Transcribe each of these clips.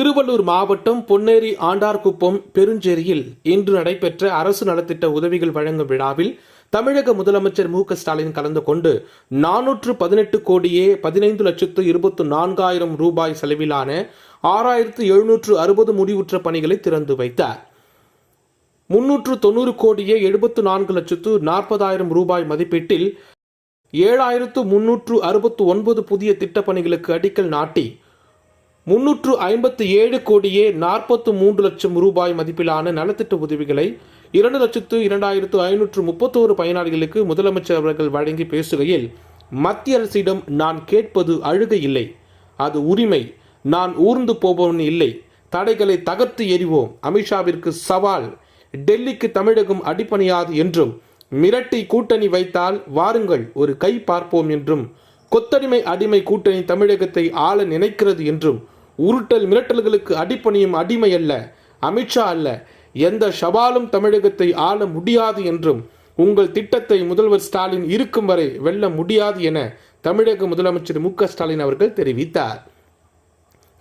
திருவள்ளூர் மாவட்டம் பொன்னேரி ஆண்டார்குப்பம் பெருஞ்சேரியில் இன்று நடைபெற்ற அரசு நலத்திட்ட உதவிகள் வழங்கும் விழாவில் தமிழக முதலமைச்சர் மு க ஸ்டாலின் கலந்து கொண்டு நானூற்று பதினெட்டு கோடியே பதினைந்து லட்சத்து இருபத்து நான்காயிரம் ரூபாய் செலவிலான ஆறாயிரத்து எழுநூற்று அறுபது முடிவுற்ற பணிகளை திறந்து வைத்தார். முன்னூற்று தொண்ணூறு கோடியே எழுபத்து நான்கு லட்சத்து நாற்பதாயிரம் ரூபாய் மதிப்பீட்டில் ஏழாயிரத்து முன்னூற்று அறுபத்து ஒன்பது புதிய திட்டப்பணிகளுக்கு அடிக்கல் நாட்டி முன்னூற்று ஐம்பத்து ஏழு கோடியே நாற்பத்து மூன்று லட்சம் ரூபாய் மதிப்பிலான நலத்திட்ட உதவிகளை இரண்டு லட்சத்து இரண்டாயிரத்து ஐநூற்று முப்பத்தோரு பயனாளிகளுக்கு முதலமைச்சர் அவர்கள் வழங்கி பேசுகையில் மத்திய அரசிடம் நான் கேட்பது அழுகை இல்லை. அது உரிமை. நான் ஊர்ந்து போபவன் இல்லை. தடைகளை தகர்த்து எறிவோம். அமித்ஷாவிற்கு சவால். டெல்லிக்கு தமிழகம் அடிப்பணியாது என்றும் மிரட்டி கூட்டணி வைத்தால் வாருங்கள் ஒரு கை பார்ப்போம் என்றும் கொத்தடிமை அடிமை கூட்டணி தமிழகத்தை ஆள நினைக்கிறது என்றும் உருட்டல் மிரட்டல்களுக்கு அடிப்பணியும் அடிமை அல்ல அமித்ஷா அல்ல எந்த சவாலும் தமிழகத்தை ஆள முடியாது என்றும் உங்கள் திட்டத்தை முதல்வர் ஸ்டாலின் இருக்கும் வரை வெல்ல முடியாது என தமிழக முதலமைச்சர் மு ஸ்டாலின் அவர்கள் தெரிவித்தார்.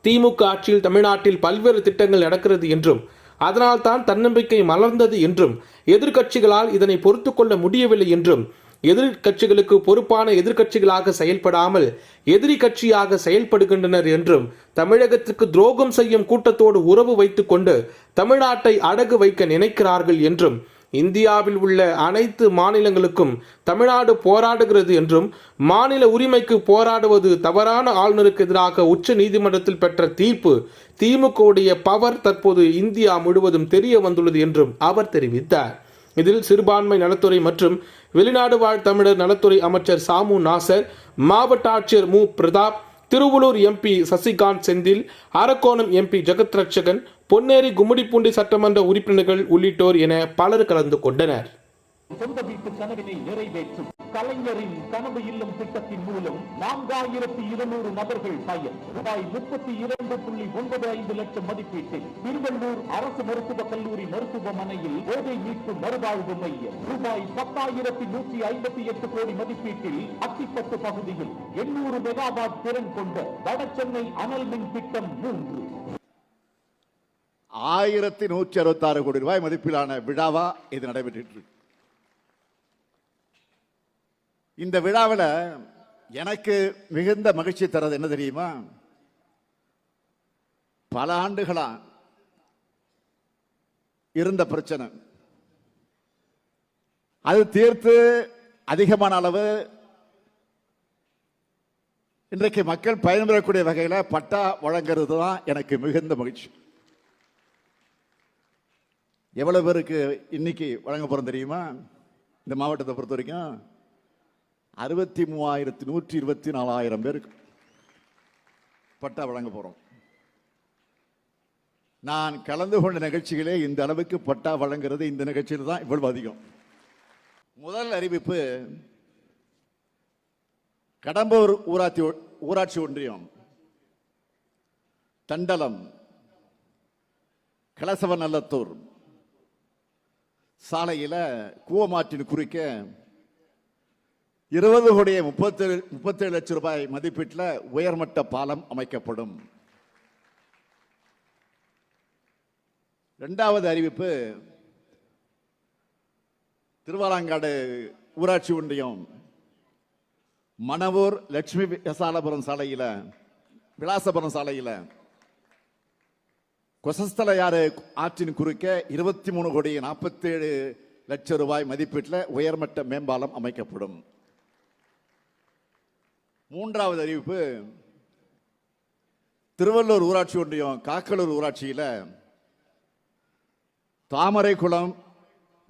திமுக ஆட்சியில் தமிழ்நாட்டில் பல்வேறு திட்டங்கள் நடக்கிறது என்றும் அதனால்தான் தன்னம்பிக்கை மலர்ந்தது என்றும் எதிர்க்கட்சிகளால் இதனை பொறுத்து கொள்ள முடியவில்லை என்றும் எதிர்க்கட்சிகளுக்கு பொறுப்பான எதிர்க்கட்சிகளாக செயல்படாமல் எதிரி கட்சியாக செயல்படுகின்றனர் என்றும் தமிழகத்திற்கு துரோகம் செய்யும் கூட்டத்தோடு உறவு வைத்துக் கொண்டு தமிழ்நாட்டை அடகு வைக்க நினைக்கிறார்கள் என்றும் இந்தியாவில் உள்ள அனைத்து மாநிலங்களுக்கும் தமிழ்நாடு போராடுகிறது என்றும் மாநில உரிமைக்கு போராடுவது தவறான ஆளுநருக்கு எதிராக உச்ச நீதிமன்றத்தில் பெற்ற தீர்ப்பு திமுகவுடைய பவர் தற்போது இந்தியா முழுவதும் தெரிய வந்துள்ளது என்றும் அவர் தெரிவித்தார். இதில் சிறுபான்மை நலத்துறை மற்றும் வெளிநாடு வாழ் தமிழர் நலத்துறை அமைச்சர் சாமு நாசர் மாவட்ட ஆட்சியர் மு. பிரதாப் திருவள்ளூர் எம்பி சசிகாந்த் செந்தில் அரக்கோணம் எம்பி ஜெகத் ரட்சகன் பொன்னேரி கும்மிடிப்பூண்டி சட்டமன்ற உறுப்பினர்கள் உள்ளிட்டோர் என பலர் கலந்து கொண்டனர். சொந்த வீட்டு கனவினை நிறைவேற்றும். கலைஞரின் கனவு இல்லம் திட்டத்தின் மூலம் நான்காயிரத்தி இருநூறு நபர்கள் பயன். ரூபாய் முப்பத்தி இரண்டு புள்ளி ஒன்பது ஐந்து லட்சம் மதிப்பீட்டில் திருவள்ளூர் அரசு மருத்துவக் கல்லூரி மருத்துவமனையில் போதை மீட்பு மறுவாழ்வு மையம். ரூபாய் பத்தாயிரத்தி நூற்றி ஐம்பத்தி எட்டு கோடி மதிப்பீட்டில் அத்திப்பட்டு பகுதியில் எண்ணூறு மெகாவாட் திறன் கொண்ட வடசென்னை அனல் மின் திட்டம் மூன்று. ஆயிரத்தி நூற்றி அறுபத்தாறு கோடி ரூபாய் மதிப்பிலான விழாவா இது நடைபெற்று இருக்கு. இந்த விழாவில் எனக்கு மிகுந்த மகிழ்ச்சி தரது என்ன தெரியுமா? பல ஆண்டுகளா இருந்த பிரச்சனை. அது தீர்த்து அதிகமான அளவு இன்றைக்கு மக்கள் பயன்பெறக்கூடிய வகையில் பட்டா வழங்குறது தான் எனக்கு மிகுந்த மகிழ்ச்சி. எவ்வளவு பேருக்கு இன்னைக்கு வழங்க போறோம் தெரியுமா? இந்த மாவட்டத்தை பொறுத்த வரைக்கும் அறுபத்தி மூவாயிரத்தி நூற்றி இருபத்தி நாலாயிரம் பேருக்கு பட்டா வழங்க போகிறோம் நான் கலந்து கொண்ட நிகழ்ச்சிகளே இந்த அளவுக்கு பட்டா வழங்குறது இந்த நிகழ்ச்சியில் தான் இவ்வளவு அதிகம். முதல் அறிவிப்பு கடம்பூர் ஊராட்சி ஊராட்சி ஒன்றியம் தண்டலம் கலசவநல்லத்தூர் சாலையில் கூவமாற்றின் குறிக்க இருபது கோடியே முப்பத்தேழு முப்பத்தேழு லட்சம் ரூபாய் மதிப்பீட்டில் உயர்மட்ட பாலம் அமைக்கப்படும். ரெண்டாவது அறிவிப்பு திருவாலாங்காடு ஊராட்சி ஒன்றியம் மணவூர் லட்சுமி விசாலபுரம் சாலையில் விலாசபுரம் சாலையில் கொசஸ்தலையாறு ஆற்றின் குறுக்க இருபத்தி மூணு கோடி நாற்பத்தேழு லட்சம் ரூபாய் மதிப்பீட்டில் உயர்மட்ட மேம்பாலம் அமைக்கப்படும். மூன்றாவது அறிவிப்பு. திருவள்ளூர் ஊராட்சி ஒன்றியம் காக்கலூர் ஊராட்சியில் தாமரை குளம்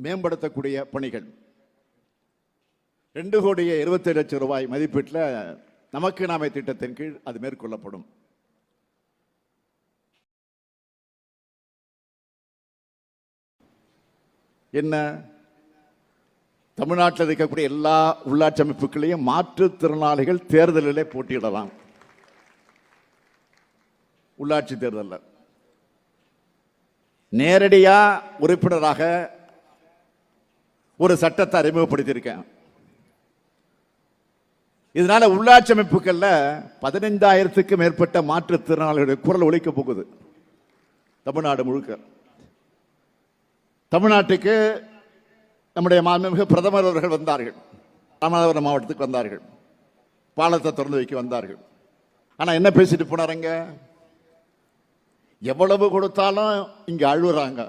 மேம்படுத்தக்கூடிய பணிகள். ரெண்டு கோடியே இருபத்தி லட்சம் ரூபாய் மதிப்பீட்டில் நமக்கு நாமே திட்டத்தின் கீழ் அது மேற்கொள்ளப்படும். என்ன? தமிழ்நாட்டில் இருக்கக்கூடிய எல்லா உள்ளாட்சி அமைப்புகளையும் மாற்றுத்திறனாளிகள் தேர்தலிலே போட்டியிடலாம். உள்ளாட்சி தேர்தலில். நேரடியாக உறுப்பினராக ஒரு சட்டத்தை அறிமுகப்படுத்தியிருக்கேன். இதனால உள்ளாட்சி அமைப்புகளில் பதினைந்தாயிரத்துக்கு மேற்பட்ட மாற்றுத்திறனாளிகளுடைய குரல் ஒழிக்க போகுது. தமிழ்நாடு முழுக்க. தமிழ்நாட்டுக்கு நம்முடைய மாண்புமிகு பிரதமர் அவர்கள் வந்தார்கள். ராமநாதபுரம் மாவட்டத்துக்கு வந்தார்கள். பாலத்தை திறந்து வைக்க வந்தார்கள். ஆனால் என்ன பேசிட்டு போனாருங்க எவ்வளவு கொடுத்தாலும் இங்கே அழுகுறாங்க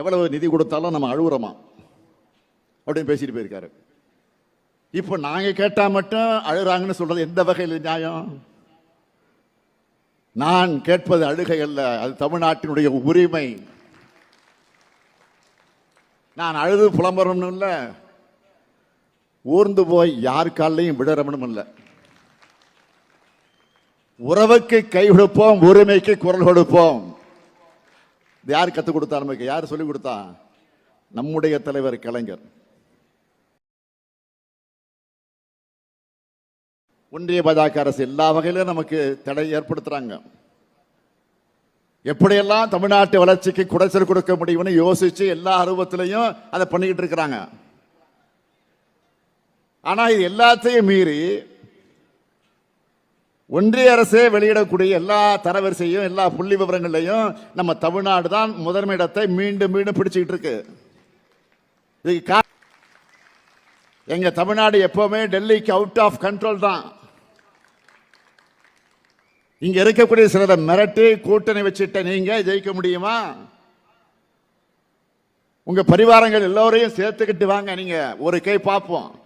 எவ்வளவு நிதி கொடுத்தாலும் நம்ம அழுகுறோமா அப்படின்னு பேசிட்டு போயிருக்காரு. இப்போ நாங்கள் கேட்டால் மட்டும் அழுகிறாங்கன்னு சொல்றது எந்த வகையில் நியாயம்? நான் கேட்பது அழுகை அல்ல. அது தமிழ்நாட்டினுடைய உரிமை. நான் அழுது புலம்புறணும் இல்லை. ஊர்ந்து போய் யார் காலையும் விடறமனும் இல்லை. உறவுக்கு கை கொடுப்போம் உரிமைக்கு குரல் கொடுப்போம். இது யார் கற்றுக் கொடுத்தா நமக்கு யார் சொல்லிக் கொடுத்தா? நம்முடைய தலைவர் கலைஞர். ஒன்றிய பாஜக அரசு எல்லா வகையிலும் நமக்கு தடை ஏற்படுத்துறாங்க. எப்படியெல்லாம் தமிழ்நாட்டு வளர்ச்சிக்கு குடைச்சல் கொடுக்க முடியும்னு யோசிச்சு எல்லா அருவத்திலையும் அதை பண்ணிக்கிட்டு இருக்கிறாங்க. ஆனா இது எல்லாத்தையும் மீறி ஒன்றிய அரசே வெளியிடக்கூடிய எல்லா தரவரிசையும் எல்லா புள்ளி விவரங்களையும் நம்ம தமிழ்நாடு தான் முதன்மை இடத்தை மீண்டும் மீண்டும் பிடிச்சிக்கிட்டு இருக்கு. இதுக்கு எங்க தமிழ்நாடு எப்பவுமே டெல்லிக்கு அவுட் ஆஃப் கண்ட்ரோல் தான். இங்க இருக்கக்கூடிய சிலரை மிரட்டி கூட்டணி வச்சுட்ட நீங்க ஜெயிக்க முடியுமா? உங்க பரிவாரங்கள் எல்லோரையும் சேர்த்துக்கிட்டு வாங்க நீங்க ஒரு கை பார்ப்போம்.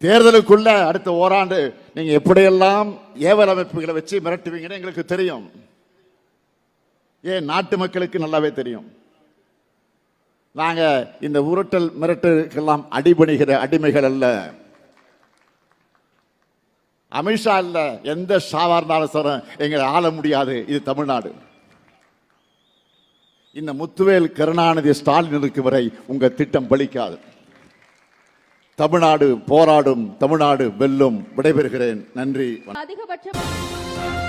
தேர்தலுக்குள்ள அடுத்த ஓராண்டு நீங்க எப்படியெல்லாம் ஏவல் அமைப்புகளை வச்சு மிரட்டுவீங்கன்னு எங்களுக்கு தெரியும். ஏன் நாட்டு மக்களுக்கு நல்லாவே தெரியும். நாங்க இந்த உருட்டல் மிரட்டலுக்கெல்லாம் அடிபணிகிற அடிமைகள் அல்ல. அமித்ஷா இல்லை எந்த ஷாவாக இருந்தாலும் சொல்கிறேன் எங்களை ஆள முடியாது. இது தமிழ்நாடு. இந்த முத்துவேல் கருணாநிதி ஸ்டாலின் இருக்கு வரை உங்கள் திட்டம் பலிக்காது. தமிழ்நாடு போராடும் தமிழ்நாடு வெல்லும். விடைபெறுகிறேன். நன்றி அதிகபட்சம்